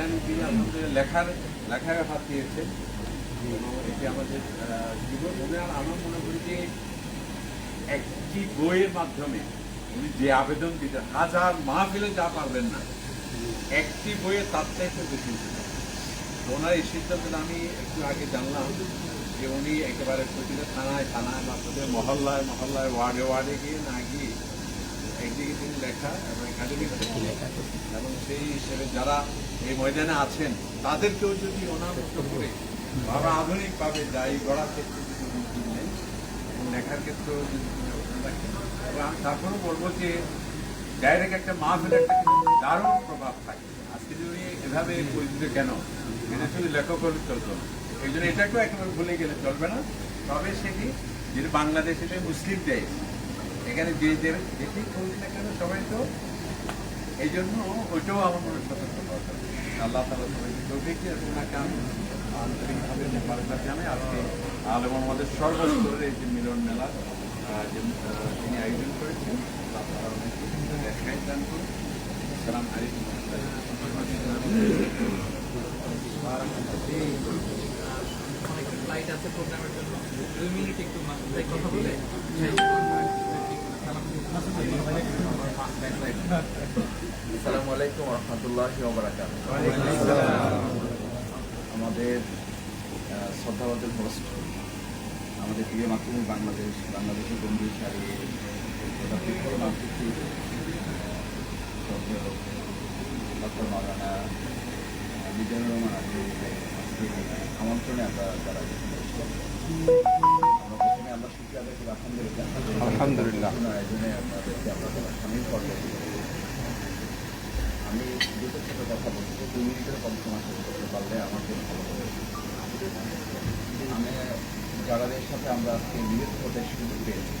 ভাইজান তিনি আলহামদুলিল্লাহ লেখার লেখায় হাত দিয়েছেন এবং এটি আমাদের জীবন আর আমার মনে করি যে একটি বইয়ের মাধ্যমে উনি যে আবেদন দিতেন হাজার মাহফিলে যা পারবেন না। একটি বইয়ে তার চাইতে বেশি ওনার এই সিদ্ধান্তটা আমি একটু আগে জানলাম যে উনি একেবারে প্রতিটা থানায় থানায় বা মহল্লায় মহল্লায়, ওয়ার্ডে ওয়ার্ডে গিয়ে না গিয়ে একদিকে তিনি লেখা এবং একাডেমিক লেখা। এবং সেই হিসেবে যারা এই ময়দানে আছেন, তাদেরকেও যদি মতো করে আমরা আধুনিকভাবে যাই গড়ার ক্ষেত্রে যদি উদ্যোগ নেন লেখার ক্ষেত্রেও যদি এবং তারপরেও বলব যে ডাইরেক্ট একটা মাহফিল একটা দারুণ প্রভাব থাকে। আজকে যদি এভাবে পরিচিত কেন? এটা শুধু লেখক চলতো না। এই জন্য এটাকেও একেবারে ভুলে গেলে চলবে না। তবে সেটি যেটা বাংলাদেশে মুসলিম দেশ, এখানে যে যেটি করুক না কেন, সবাই তো এই জন্য ওইটাও আমার মনে হয়। আল্লাহ তালা সবাইকে তৌফিক ওনাকে আমি আন্তরিকভাবে মোবারকবাদ জানাই। আজকে আলম আমাদের সর্বস্তরের এই যে মিলন মেলা তিনি আয়োজন করেছেন তালা ওনাকে দেখাই করুন সালাম আলাইকুম। আছে প্রোগ্রামের জন্য দুই মিনিট একটু কথা বলে আসসালামু আলাইকুম রহমতুল্লাহ ওবরাকাত আমাদের শ্রদ্ধাবাদের হোস্ট আমাদের প্রিয় মাতৃভূমি বাংলাদেশ, বাংলাদেশের বন্ধু সারি ডক্টর মাওলানা বিজয় রহমান আমন্ত্রণে আমরা তারা আমরা আদায় আলহামদুলিল্লাহ আলহামদুলিল্লাহ। আয়োজনে আপনাদেরকে আমরা সামিল করতে আমি দুটো ছোটো কথা বলছি দুই মিনিটের কম সময় করতে পারলে আমার জন্য ভালো হবে। আমি যারাদের সাথে আমরা আজকে মিলিত হতে সুযোগ পেয়েছি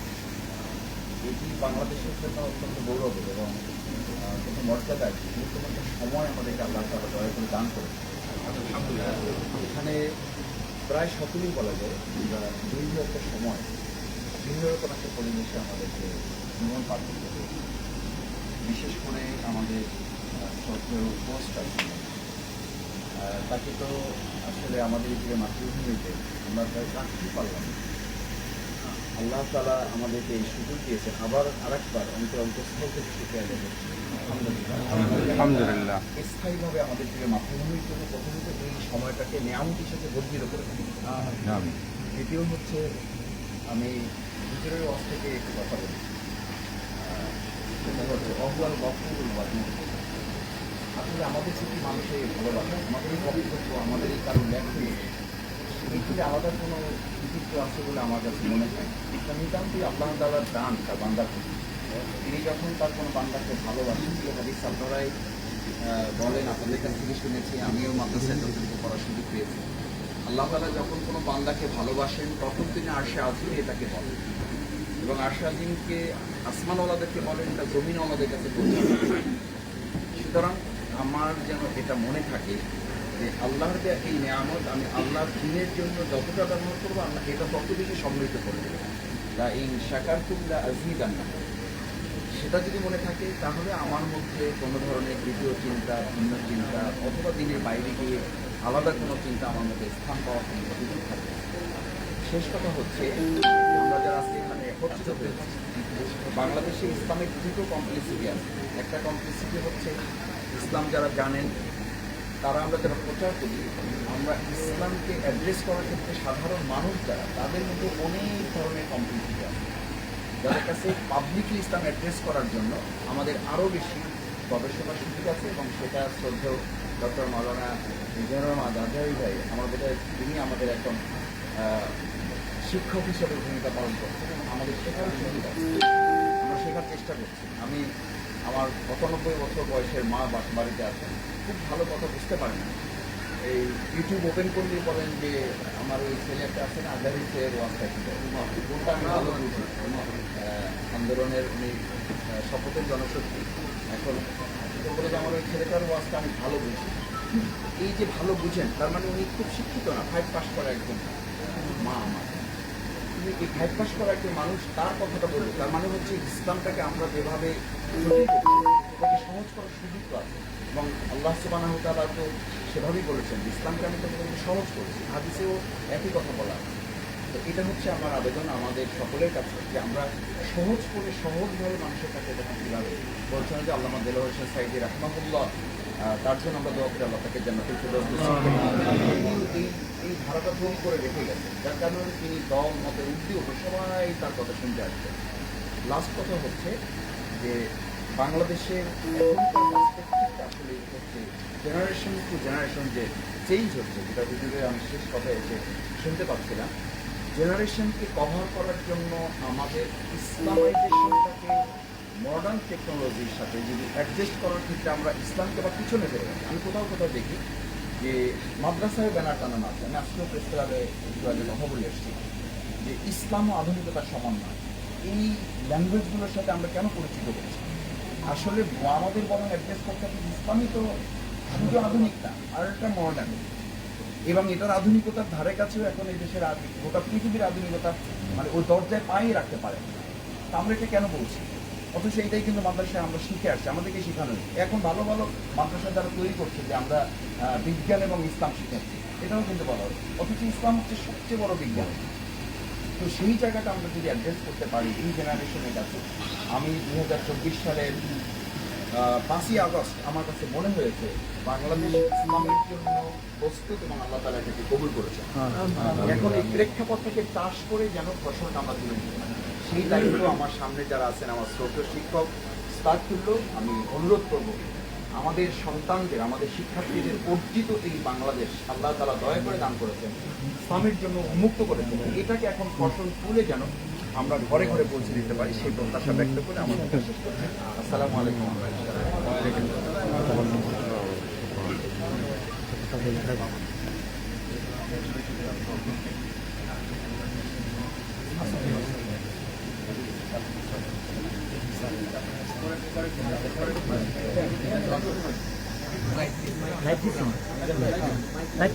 এটি বাংলাদেশের জন্য অত্যন্ত গৌরবের এবং আহ, অত্যন্ত গুরুত্বপূর্ণ একটা সময় আমাদেরকে আল্লাহ তারা দয়া করে দান করে এখানে প্রায় সকলেই বলা যায় দীর্ঘ একটা সময় ভিন্ন রকম একটা পরিবেশে আমাদেরকে জীবন পার করতে বিশেষ করে আমাদের তাকে তো আসলে আমাদের যে মাতৃভূমিতে আমরা প্রায় রাখতে পারলাম আল্লাহ তালা আমাদেরকে এই সুযোগ দিয়েছেন আবার আরেকবার অন্তর অন্তঃস্থল থেকে শুক্রিয়া আদায় আলহামদুলিল্লাহ। স্থায়ীভাবে আমাদের প্রিয় মাতৃভূমির জন্য প্রথমত এই সময়টাকে নিয়ামত হিসেবে বর্ধিত করে থাকি দ্বিতীয় হচ্ছে আমি ভিতরের ওয়াজ থেকে একটু কথা বলি। সেটা হচ্ছে অহুয়াল গফুরুল ওয়াদুদ আসলে আমাদের প্রতি মানুষের ভালোবাসা আমাদের এই আমাদের এই কারও লেখনী এই আলাদা কোনো কৃতিত্ব আছে বলে আমার কাছে মনে হয়। এটা নিতান্তই আল্লাহ তালার দান তার বান্দার তিনি যখন তার কোনো বান্দাকে ভালোবাসেন যে হাদিস আপনারাই বলেন, আপনাদের কাছ থেকে শুনেছি, আমিও মাদ্রাসায় যতটুকু পড়ার সুযোগ পেয়েছি। আল্লাহ তালা যখন কোনো বান্দাকে ভালোবাসেন, তখন তিনি আরশে আজিম এটাকে বলেন। এবং আরশে আজিমকে আসমানওয়ালাদেরকে বলেন এটা জমিনওয়ালাদের কাছে পৌঁছানো সুতরাং আমার যেন এটা মনে থাকে যে আল্লাহর যে এই নিয়ামত, আমি আল্লাহর দিনের জন্য যতটা ব্যবহার করব, আল্লাহ এটা তত বেশি সমৃদ্ধ করে দেবে তা এই শাকার কুল্লা আজিদ সেটা যদি মনে থাকে, তাহলে আমার মধ্যে কোনো ধরনের দ্বিতীয় চিন্তা, ভিন্ন চিন্তা, অথবা দিনের বাইরে গিয়ে আলাদা কোনো চিন্তা আমার মধ্যে স্থান সুযোগ থাকবে না। শেষ কথা হচ্ছে আমরা যারা আজকে এখানে একত্রিত হয়েছি বাংলাদেশে ইসলামের দুটো কমপ্লেক্সিটি আছে। একটা কমপ্লেক্সিটি হচ্ছে ইসলাম যারা জানেন তারা আমরা যারা প্রচার করি আমরা ইসলামকে অ্যাড্রেস করার ক্ষেত্রে সাধারণ মানুষ যারা তাদের মধ্যে অনেক ধরনের কমপ্লেক্সিটি আছে। যাদের কাছে পাবলিকলি ইসলাম অ্যাড্রেস করার জন্য আমাদের আরও বেশি গবেষণার সুযোগ আছে এবং সেটা শ্রদ্ধেয় ডক্টর মাওলানা মিজানুর আজহারি ভাই বোধ তিনি আমাদের আহ, শিক্ষক হিসেবে ভূমিকা পালন করছে। এবং আমাদের শেখার আছে আমরা শেখার চেষ্টা করছি। আমি আমার পঁচানব্বই বছর বয়সের মা বাড়িতে আছেন খুব ভালো কথা বুঝতে পারেন না। এই ইউটিউব ওপেন করলে বলেন যে, আমার ওই ছেলে একটা আছে না আজারি ছেলের ওয়াজটা কি কোনটা আমি ভালো বুঝি। আন্দোলনের উনি শপথের জনশক্তি। এখন বলে যে, আমার ওই ছেলেটার ওয়াজটা আমি ভালো বুঝি। এই যে ভালো বুঝেন, তার মানে উনি খুব শিক্ষিত না। ফাইভ পাস করা একজন মা আমার। তুমি এই ফাইভ করা একজন মানুষ তার কথাটা বলব তার মানে হচ্ছে ইসলামটাকে আমরা যেভাবে এটাকে সহজ করার সুযোগ আছে এবং আল্লাহ সুবাহ তালা তো সেভাবেই বলেছেন, ইসলামকে আমি তোমাদেরকে সহজ করেছি। হাদিসেও একই কথা বলা। তো এটা হচ্ছে আমার আবেদন আমাদের সকলের কাছে যে আমরা সহজ করে সহজভাবে মানুষের কাছে দেখেন কীভাবে বলছেন যে আল্লাহ দেল হোসেন সাইদি রহমাহুল্লাহ তার জন্য আমরা দোয়া করি আল্লাহ তাকে ফেরদৌস এই এই ধারাটা তৈরি করে রেখে গেছেন। যার কারণে তিনি দল মতের উদ্যোগ সবাই তার কথা শুনতে আসবেন লাস্ট কথা হচ্ছে যে, বাংলাদেশের আসলে হচ্ছে জেনারেশন টু জেনারেশন যে চেঞ্জ হচ্ছে, যেটা ভিডিওতে আমি শেষ কথা এসে শুনতে পাচ্ছিলাম। জেনারেশনকে কভার করার জন্য আমাদের ইসলামাইজেশনটাকে মডার্ন টেকনোলজির সাথে যদি অ্যাডজাস্ট করার ক্ষেত্রে আমরা ইসলামকে আবার পিছনে ফেলে আমি কোথাও কোথাও দেখি যে মাদ্রাসায় ব্যানার টানানো আছে, আমি আজকেও প্রেস কথা বলে এসেছি যে ইসলাম ও আধুনিকতার সমান নয়। এই ল্যাঙ্গুয়েজগুলোর সাথে আমরা কেন পরিচিত করছি আসলে আমাদের বরং অ্যাড্রেস করতে হবে ইসলামই তো শুধু আধুনিক না, আর একটা মডার্ন এবং এটার আধুনিকতার ধারে কাছেও এখন এই দেশের গোটা পৃথিবীর আধুনিকতা মানে ওই দরজায় পায়ে রাখতে পারে। তা আমরা এটা কেন বলছি? অথচ এইটাই কিন্তু মাদ্রাসায় আমরা শিখে আসছি আমাদেরকে শেখানো হয়েছে। এখন ভালো ভালো মাদ্রাসা যারা তৈরি করছে যে আমরা বিজ্ঞান এবং ইসলাম শিখাচ্ছি এটাও কিন্তু বলা হয় অথচ ইসলাম হচ্ছে সবচেয়ে বড় বিজ্ঞান। তো সেই জায়গাটা আমরা যদি অ্যাড্রেস করতে পারি এই জেনারেশনের কাছে আমি দু হাজার চব্বিশ সালের পাঁচই আগস্ট আমার কাছে মনে হয়েছে বাংলাদেশ ইসলামের জন্য প্রস্তুত এবং আল্লাহ তালা এটাকে কবুল করেছে এখন এই প্রেক্ষাপট থেকে চাষ করে যেন ফসলটা আমরা তুলে নিতে পারি। সেই দায়িত্ব আমার সামনে যারা আছেন, আমার শ্রদ্ধ শিক্ষক স্তাদতুল্য আমি অনুরোধ করব, আমাদের সন্তানদের, আমাদের শিক্ষার্থীদের অর্জিত এই বাংলাদেশ, আল্লাহ তালা দয়া করে দান করেছেন, স্বামীর জন্য উন্মুক্ত করেছেন, এটাকে এখন ফসল তুলে যেন আমরা ঘরে ঘরে পৌঁছে দিতে পারি, সেই প্রত্যাশা ব্যক্ত করে আমাদের আসসালামু আলাইকুম লাইট লাইট